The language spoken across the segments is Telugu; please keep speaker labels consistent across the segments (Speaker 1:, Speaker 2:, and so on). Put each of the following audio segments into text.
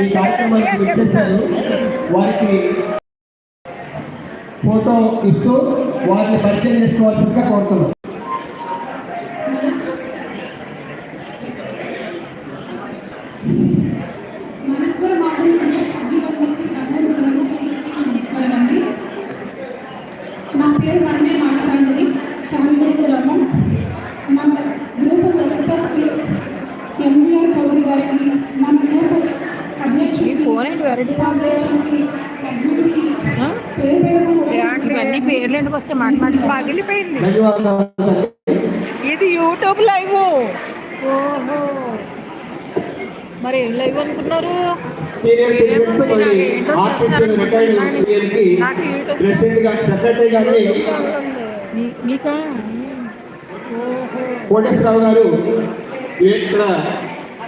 Speaker 1: ఈ కార్యక్రమానికి వచ్చేసారు వారికి ఫోటో ఇస్తూ వారిని పరిచయం చేసుకోవాల్సిందిగా కోరుతున్నాం.
Speaker 2: నా పేరు
Speaker 3: ఇవన్నీ పేర్లు ఎందుకు వస్తే మాట మాట పగిలిపోయింది. ఇది యూట్యూబ్ లైవ్ ఓహో. మరి ఏం లైవ్ అనుకున్నారు? మీకా?
Speaker 1: కోటేశ్వరరావు గారు ఇక్కడ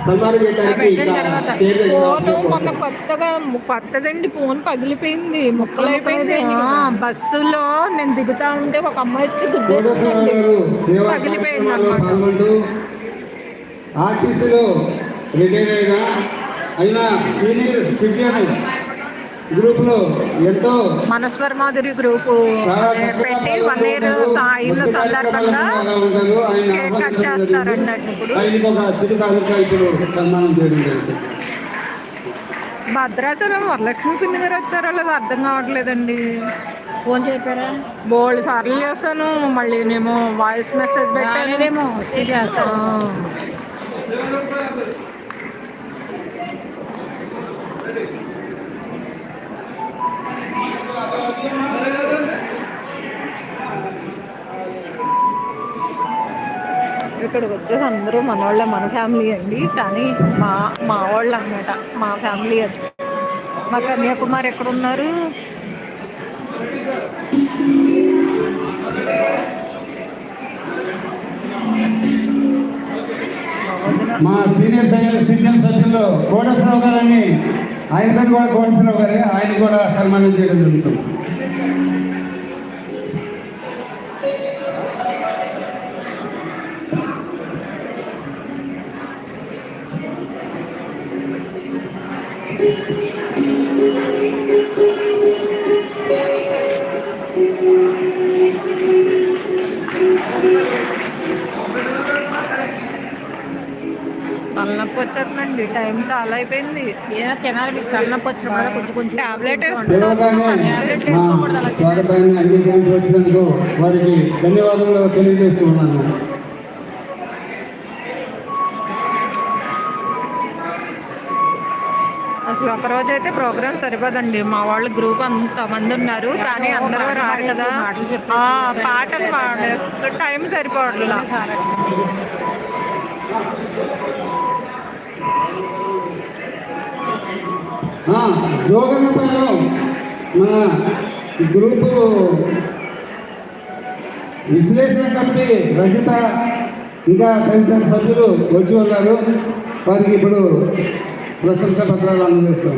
Speaker 1: సన్మానం చేయడానికి
Speaker 3: కొత్తగా కొత్తదండి ఫోన్ పగిలిపోయింది ముక్కలు అయిపోయింది ఆ, బస్సులో నేను దిగుతా ఉంటే ఒక అమ్మాయి వచ్చి గుద్దేసిందండి. పగిలిపోయింది
Speaker 1: పాల్గొంటూ ఆర్టీసీలో రిటైర్ అయిన అయినా సీనియర్ సిటిజన్ గ్రూప్లో ఎంతో
Speaker 3: మనస్వర్ మాధురి గ్రూపు పెట్టి వన్ ఇయర్ అయిన సందర్భంగా కేక్ కట్ చేస్తారండి ఇప్పుడు. భద్రాచలం వరలక్ష్మి పిన్ని గారు వచ్చారో లేదో అర్థం కావట్లేదండి. ఫోన్ చెప్పారా? బోల్డ్ సార్లు చేస్తాను మళ్ళీ నేమో వాయిస్ మెసేజ్ పెట్టానేమో ఇక్కడికి వచ్చేసి అందరూ మన వాళ్ళే మన ఫ్యామిలీ అండి. కానీ మా మా వాళ్ళు అన్నమాట మా ఫ్యామిలీ అది. మా కన్యాకుమారి ఎక్కడున్నారు?
Speaker 1: మా సీనియర్ సీనియర్ సభ్యుల్లో కోటేశ్వరరావు గారని ఆయన పేరు కూడా కోటేశ్వరరావు గారే. ఆయన కూడా సన్మానం చేయడం జరుగుతుంది.
Speaker 3: తలనొప్పి వచ్చేస్తుందండి. టైం చాలా అయిపోయింది. ఏ తినాలి మీకు తలనొప్పి వచ్చిన కూడా కొంచెం కొంచెం టాబ్లెట్ వేసుకోకూడదు
Speaker 1: వారికి ధన్యవాదాలు తెలియజేస్తూ
Speaker 3: అసలు ఒక రోజు అయితే ప్రోగ్రామ్ సరిపోదండి. మా వాళ్ళు గ్రూప్ అంత మంది ఉన్నారు. కానీ అందరూ రారు కదా. ఆ, పాటలు పాడే టైం సరిపోవట్లా.
Speaker 1: ఆ, జోగన్నపల్లిలో మన గ్రూపు విశ్లేషణ కమిటీ రజిత ఇంకా తదితర సభ్యులు వచ్చి ఉన్నారు. వారికి ఇప్పుడు प्रशंसापत्र आणून असतो